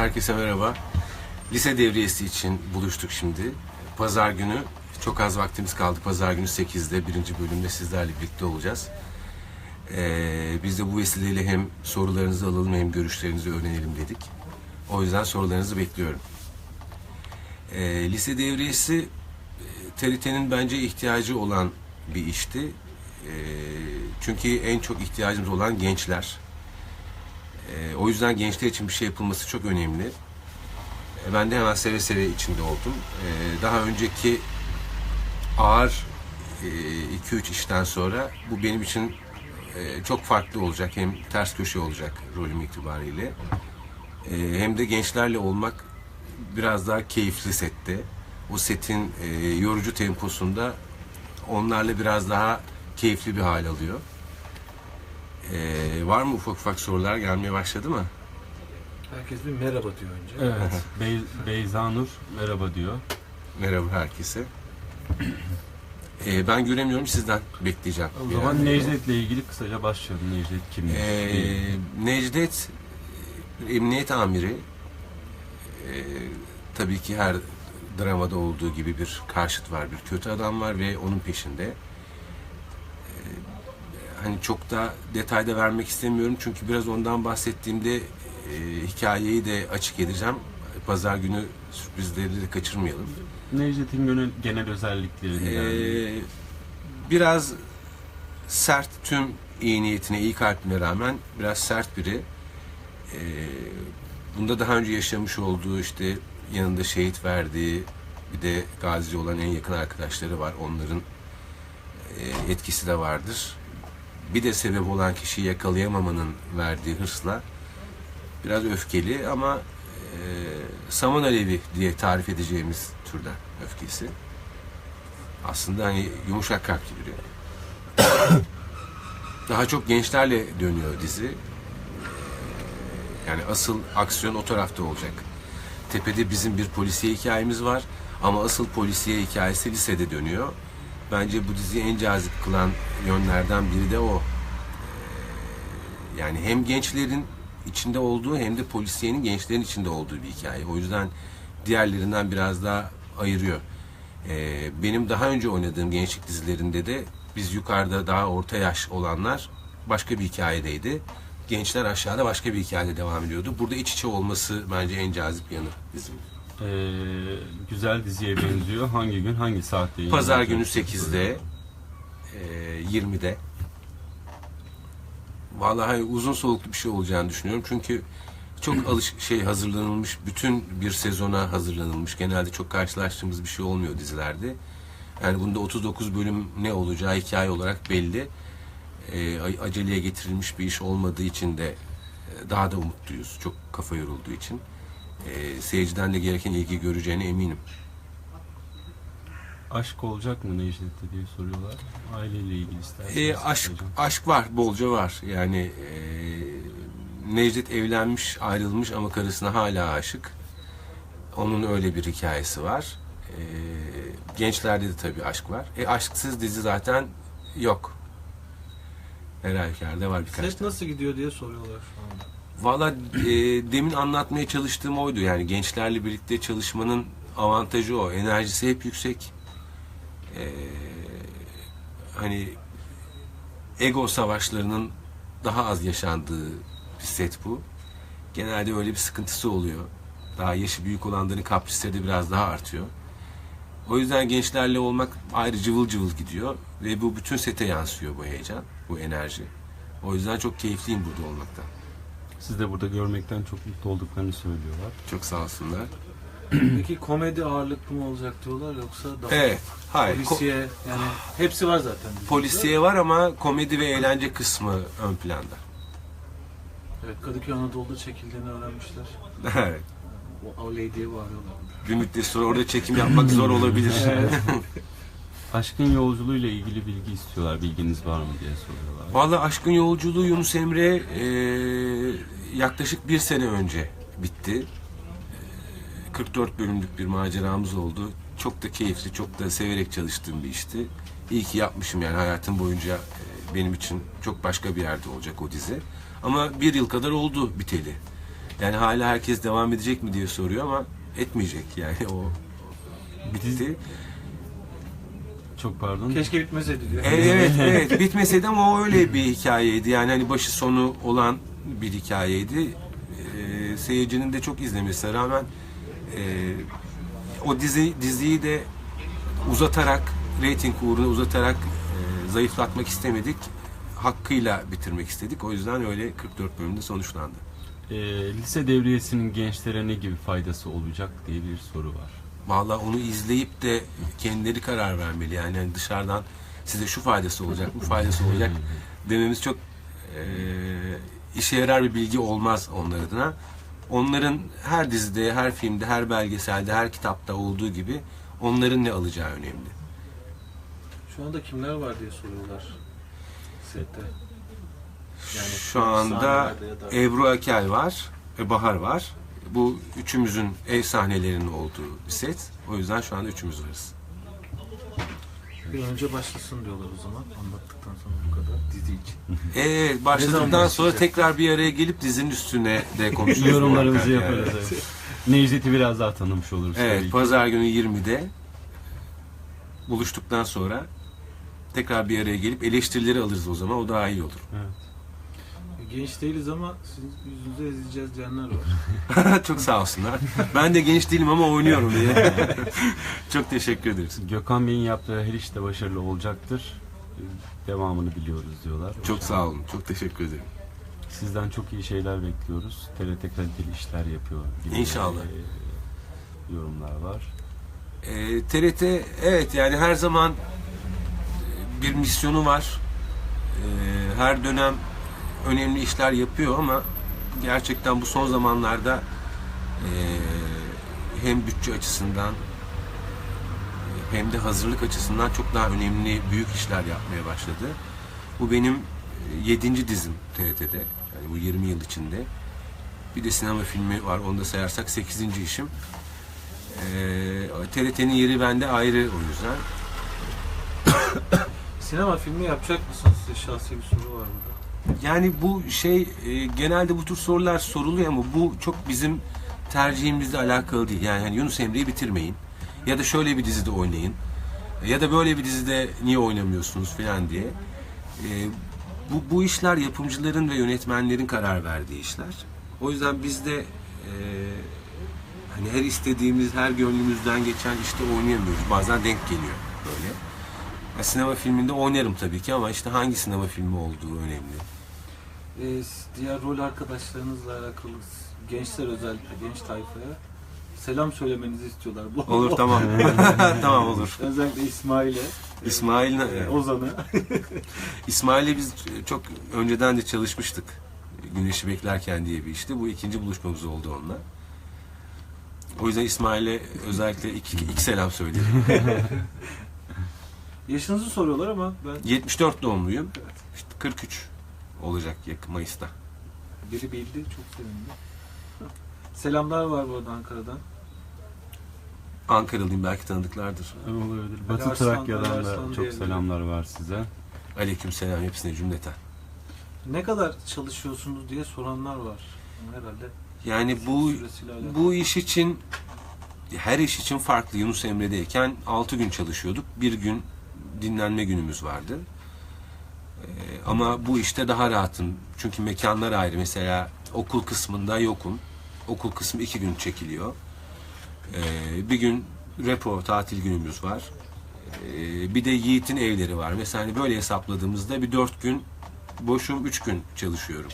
Herkese merhaba. Lise devriyesi için buluştuk şimdi. Pazar günü çok az vaktimiz kaldı. Pazar günü 8'de birinci bölümde sizlerle birlikte olacağız. Ee, biz de bu vesileyle hem sorularınızı alalım hem görüşlerinizi öğrenelim dedik. O yüzden sorularınızı bekliyorum. Ee, lise devriyesi e, TRT'nin bence ihtiyacı olan bir işti. Ee, çünkü en çok ihtiyacımız olan gençler. Ee, o yüzden gençler için bir şey yapılması çok önemli. Ee, ben de hemen seve seve içinde oldum. Ee, daha önceki ağır 2-3 işten sonra bu benim için e, çok farklı olacak. Hem ters köşe olacak rolüm itibariyle. Hem de gençlerle olmak biraz daha keyifli sette. O setin e, yorucu temposunda onlarla biraz daha keyifli bir hal alıyor. Ee, var mı ufak ufak sorular gelmeye başladı mı? Herkes bir merhaba diyor önce. Evet. Bey, Beyza Nur merhaba diyor. Merhaba herkese. Ee, ben göremiyorum sizden bekleyeceğim. O zaman an. Necdet'le ilgili kısaca başlayalım. Necdet kimdir? Ee, Necdet e, emniyet amiri. Ee, tabii ki her dramada olduğu gibi bir karşıt var, bir kötü adam var ve onun peşinde. Hani çok da detayda vermek istemiyorum çünkü biraz ondan bahsettiğimde e, hikayeyi de açık edeceğim. Pazar günü sürprizleri de kaçırmayalım. Necdet'in genel, genel özelliklerinden. Ee, biraz sert tüm iyi niyetine, iyi kalbine rağmen biraz sert biri. Ee, bunda daha önce yaşamış olduğu işte yanında şehit verdiği bir de gazi olan en yakın arkadaşları var. Onların e, etkisi de vardır. Bir de sebep olan kişiyi yakalayamamanın verdiği hırsla biraz öfkeli ama e, saman alevi diye tarif edeceğimiz türden öfkesi. Aslında hani yumuşak kalpli biri. Daha çok gençlerle dönüyor dizi. Ee, Yani asıl aksiyon o tarafta olacak. Tepede bizim bir polisiye hikayemiz var ama asıl polisiye hikayesi lisede dönüyor. Bence bu diziyi en cazip kılan yönlerden biri de o. Ee, Yani hem gençlerin içinde olduğu hem de polisiyenin gençlerin içinde olduğu bir hikaye. O yüzden diğerlerinden biraz daha ayırıyor. Ee, benim daha önce oynadığım gençlik dizilerinde de biz yukarıda daha orta yaş olanlar başka bir hikayedeydi. Gençler aşağıda başka bir hikayede devam ediyordu. Burada iç içe olması bence en cazip yanı bizim. Ee, güzel diziye benziyor. Hangi gün, hangi saatte? Pazar günü yayınlanacak? 8'de, e, 20'de. Vallahi uzun soluklu bir şey olacağını düşünüyorum. Çünkü çok alış şey hazırlanılmış, bütün bir sezona hazırlanılmış. Genelde çok karşılaştığımız bir şey olmuyor dizilerde. Yani bunda 39 bölüm ne olacağı hikaye olarak belli. E, aceleye getirilmiş bir iş olmadığı için de e, daha da umutluyuz. Çok kafa yorulduğu için. E, seyirciden de gereken ilgi göreceğine eminim. Aşk olacak mı Necdet'te diye soruyorlar. Aileyle ilgili isterseniz. E, aşk hocam. aşk var, bolca var. Yani e, Necdet evlenmiş, ayrılmış ama karısına hala aşık. Onun öyle bir hikayesi var. E, gençlerde de tabii aşk var. E, aşksız dizi zaten yok. Her halükarda var birkaç Set tane. nasıl gidiyor diye soruyorlar şu anda. Valla e, demin anlatmaya çalıştığım oydu. Yani gençlerle birlikte çalışmanın avantajı o. Enerjisi hep yüksek. E, hani ego savaşlarının daha az yaşandığı bir set bu. Genelde öyle bir sıkıntısı oluyor. Daha yaşı büyük olanların kaprisleri de biraz daha artıyor. O yüzden gençlerle olmak ayrı cıvıl cıvıl gidiyor. Ve bu bütün sete yansıyor bu heyecan, bu enerji. O yüzden çok keyifliyim burada olmaktan. Siz de burada görmekten çok mutlu olduklarını söylüyorlar. Çok sağ olsunlar. Peki komedi ağırlıklı mı olacak diyorlar yoksa daha Evet, hayır. Polisiye yani hepsi var zaten. polisiye var ama komedi ve eğlence kısmı ön planda. Evet Kadıköy Anadolu'da çekildiğini öğrenmişler. Evet. O Oley diye bağırıyorlar. Bir müddet sonra orada çekim yapmak zor olabilir. Aşkın yolculuğuyla ilgili bilgi istiyorlar. Bilginiz var mı diye soruyorlar. Vallahi Aşkın Yolculuğu Yunus Emre e, yaklaşık bir sene önce bitti. E, 44 bölümlük bir maceramız oldu. Çok da keyifli, çok da severek çalıştığım bir işti. İyi ki yapmışım yani hayatım boyunca e, benim için çok başka bir yerde olacak o dizi. Ama bir yıl kadar oldu biteli. Yani hala herkes devam edecek mi diye soruyor ama etmeyecek yani o bitti. Çok pardon. Keşke bitmeseydi diyor. Evet evet, evet bitmeseydi ama o öyle bir hikayeydi. Yani hani başı sonu olan bir hikayeydi. Ee, seyircinin de çok izlemesine rağmen e, o dizi diziyi de uzatarak reyting uğruna uzatarak e, zayıflatmak istemedik. Hakkıyla bitirmek istedik. O yüzden öyle 44 bölümde sonuçlandı. Ee, lise devriyesinin gençlere ne gibi faydası olacak diye bir soru var. Vallahi onu izleyip de kendileri karar vermeli. Yani hani dışarıdan size şu faydası olacak, bu faydası olacak dememiz çok e, işe yarar bir bilgi olmaz onlar adına. Onların her dizide, her filmde, her belgeselde, her kitapta olduğu gibi onların ne alacağı önemli. Şu anda kimler var diye soruyorlar. Sette. Yani Şu anda Ebru Akel var, Bahar var. Bu üçümüzün ev sahnelerinin olduğu bir set. O yüzden şu anda üçümüz varız. Bir önce başlasın diyorlar o zaman. Anlattıktan sonra bu kadar dizi için. Evet, Ne başladıktan sonra tekrar bir araya gelip dizinin üstüne de konuşuruz. Yorumlarımızı muhakkak yani. yaparız. Evet. Necdet'i biraz daha tanımış oluruz. tabii Evet, ki. pazar günü 20'de buluştuktan sonra tekrar bir araya gelip eleştirileri alırız o zaman. O daha iyi olur. Evet. Genç değiliz ama sizin yüzünüze ezileceğiz diyenler var. Çok sağ olsunlar. Ben de genç değilim ama oynuyorum diye. Çok teşekkür ederiz. Gökhan Bey'in yaptığı her işte başarılı olacaktır. Devamını biliyoruz diyorlar. Çok sağ olun. Çok teşekkür ederim. Sizden çok iyi şeyler bekliyoruz. TRT kaliteli işler yapıyor. gibi, İnşallah. e, yorumlar var. Ee, TRT evet yani her zaman e, bir misyonu var. Ee, her dönem önemli işler yapıyor ama gerçekten bu son zamanlarda e, hem bütçe açısından e, hem de hazırlık açısından çok daha önemli büyük işler yapmaya başladı. Bu benim 7. dizim TRT'de. Yani bu 20 yıl içinde. Bir de sinema filmi var. Onu da sayarsak 8. işim. Ee, TRT'nin yeri bende ayrı o yüzden. Sinema filmi yapacak mısınız? Size şahsi bir soru var burada. Yani bu şey e, genelde bu tür sorular soruluyor ama bu çok bizim tercihimizle alakalı değil. Yani hani Yunus Emre'yi bitirmeyin. Ya da şöyle bir dizide oynayın. Ya da böyle bir dizide niye oynamıyorsunuz falan diye. E, bu, bu işler yapımcıların ve yönetmenlerin karar verdiği işler. O yüzden biz de e, hani her istediğimiz, her gönlümüzden geçen işte oynayamıyoruz. Bazen denk geliyor böyle. Ya sinema filminde oynarım tabii ki ama işte hangi sinema filmi olduğu önemli. Ee, diğer rol arkadaşlarınızla alakalı gençler özellikle genç tayfaya selam söylemenizi istiyorlar. Bu Olur tamam. tamam olur. Özellikle İsmail'e, İsmail'le e, Ozan'a. İsmail'le biz çok önceden de çalışmıştık. Güneşi beklerken diye bir işti. Bu ikinci buluşmamız oldu onunla. O yüzden İsmail'e özellikle iki, iki selam söyleyelim. Yaşınızı soruyorlar ama ben 74 doğumluyum. İşte 43 olacak yakın Mayıs'ta. biri bildi çok sevindim. Selamlar var bu arada Ankara'dan. Ankaralıyım belki tanıdıklardır. Olabilir. Batı Arslan, Trakya'dan da Arslan çok selamlar var size. Aleyküm selam hepsine cümleten. Ne kadar çalışıyorsunuz diye soranlar var. Herhalde Yani bu süresiyle alakalı. Bu iş için her iş için farklı. Yunus Emre'deyken 6 gün çalışıyorduk. Bir gün dinlenme günümüz vardı. Ee, ama bu işte daha rahatım. Çünkü mekanlar ayrı. Mesela okul kısmında yokum. Okul kısmı iki gün çekiliyor. Ee, bir gün repo tatil günümüz var. Ee, bir de Yiğit'in evleri var. Mesela hani böyle hesapladığımızda bir dört gün boşum, üç gün çalışıyorum.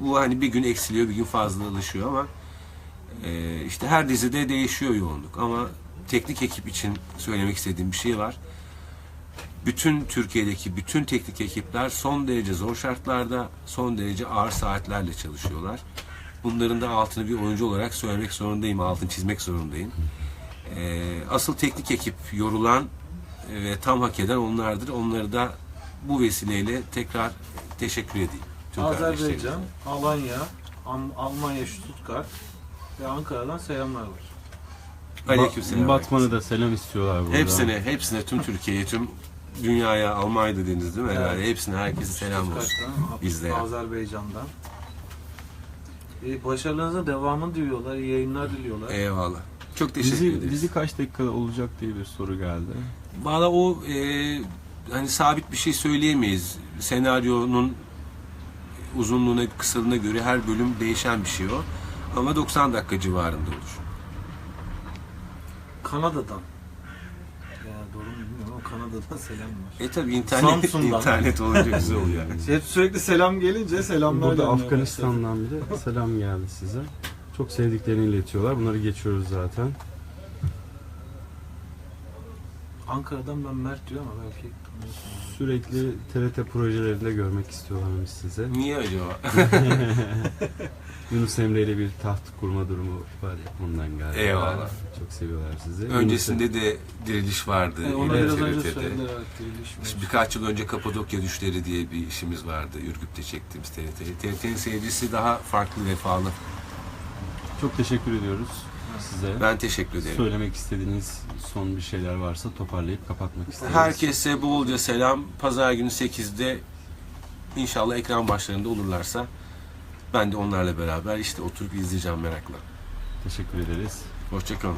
Bu hani bir gün eksiliyor, bir gün fazlalaşıyor ama ee, işte her dizide değişiyor yoğunluk ama teknik ekip için söylemek istediğim bir şey var. Bütün Türkiye'deki bütün teknik ekipler son derece zor şartlarda, son derece ağır saatlerle çalışıyorlar. Bunların da altını bir oyuncu olarak söylemek zorundayım, altını çizmek zorundayım. Ee, asıl teknik ekip yorulan ve tam hak eden onlardır. Onları da bu vesileyle tekrar teşekkür edeyim. Azerbaycan. Alanya, Am- Almanya, Stuttgart ve Ankara'dan selamlar var. Aleykümselam. Ba- Batman'ı da selam istiyorlar burada. Hepsine, hepsine, tüm Türkiye'ye, tüm dünyaya, Almanya'da dediniz değil mi? Evet. Herhalde hepsine, herkese selam olsun. Stuttgart'tan, izleyen. Azerbaycan'dan. E, başarılarınızın devamını diliyorlar, iyi yayınlar diliyorlar. Eyvallah. Çok teşekkür Dizi, ederiz. dizi kaç dakikada olacak diye bir soru geldi. Valla o e, hani sabit bir şey söyleyemeyiz. Senaryonun uzunluğuna, kısalığına göre her bölüm değişen bir şey o. Ama 90 dakika civarında olur. Kanada'dan. Ya doğru mu bilmiyorum ama Kanada'dan selam var. E tabi internet, Samsun'dan. internet olunca güzel oluyor. Hep sürekli selam gelince selamlar Burada gelmeye Afganistan'dan bile selam geldi size. Çok sevdiklerini iletiyorlar. Bunları geçiyoruz zaten. başladı. Ankara'dan ben Mert diyor ama belki Sürekli TRT projelerinde görmek istiyorlarmış size. Niye acaba? Yunus Emre ile bir taht kurma durumu var ya ondan galiba. Eyvallah. Çok seviyorlar sizi. Öncesinde de diriliş vardı. E, yine biraz önce söylediler. evet, diriliş mevzu. Birkaç yıl önce Kapadokya Düşleri diye bir işimiz vardı. Ürgüp'te çektiğimiz TRT'yi. TRT'nin seyircisi daha farklı, vefalı. Çok teşekkür ediyoruz size. Ben teşekkür ederim. Söylemek istediğiniz son bir şeyler varsa toparlayıp kapatmak isteriz. Herkese bolca selam. Pazar günü 8'de inşallah ekran başlarında olurlarsa ben de onlarla beraber işte oturup izleyeceğim merakla. Teşekkür ederiz. Hoşçakalın.